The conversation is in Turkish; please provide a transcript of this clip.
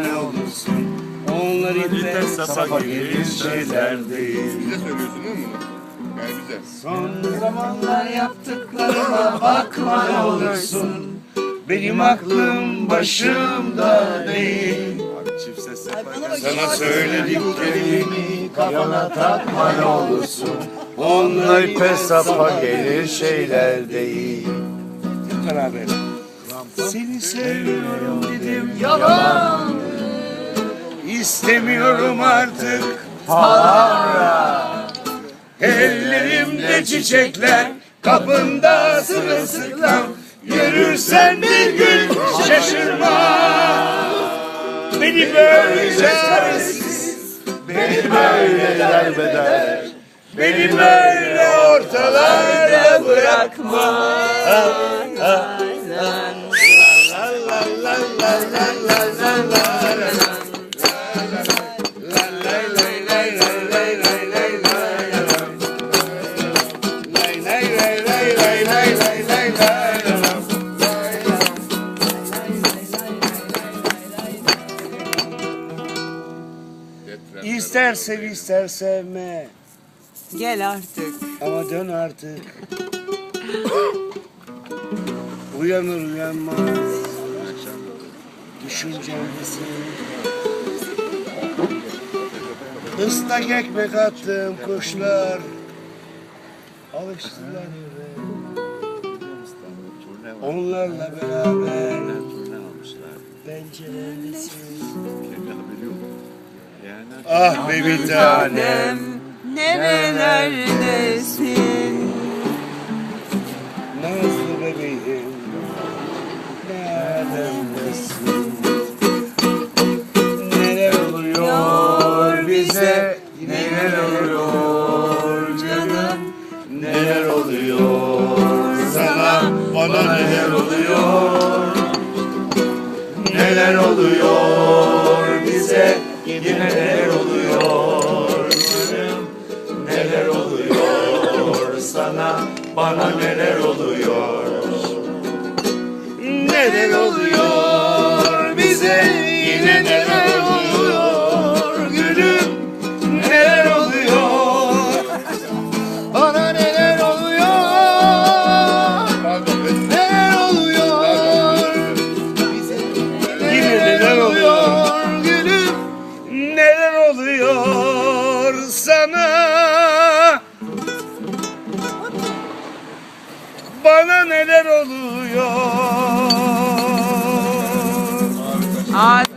mane olursun. Onlar ipte sapa gelir şeyler değil. Bize söylüyorsun değil mi bunu? Yani bize. Son zamanlar yaptıklarıma bakma ne olursun. Benim aklım başımda değil. Çift ses Sana söylediklerimi kafana takma ne olursun. Onlar ipe sapa gelir şeyler değil. Beraber. Seni seviyorum dedim yalan. İstemiyorum artık para. Ellerimde çiçekler, kapında sırılsıklam. Görürsen bir gün şaşırma. Beni böyle çaresiz, beni böyle derbeder. Beni böyle ortalarda bırakma. La la İster sev ister sevme Gel artık. ama dön artık. Uyanır uyanmaz düşüncemdesin. Islak ekmek attım kuşlar. Alıştılar yere. Onlarla beraber penceredesin. Ah be bir tanem nerelerdesin? Neler oluyor? Neler oluyor bize? Yine neler oluyor? Neler oluyor sana? Bana neler oluyor? Neler oluyor I.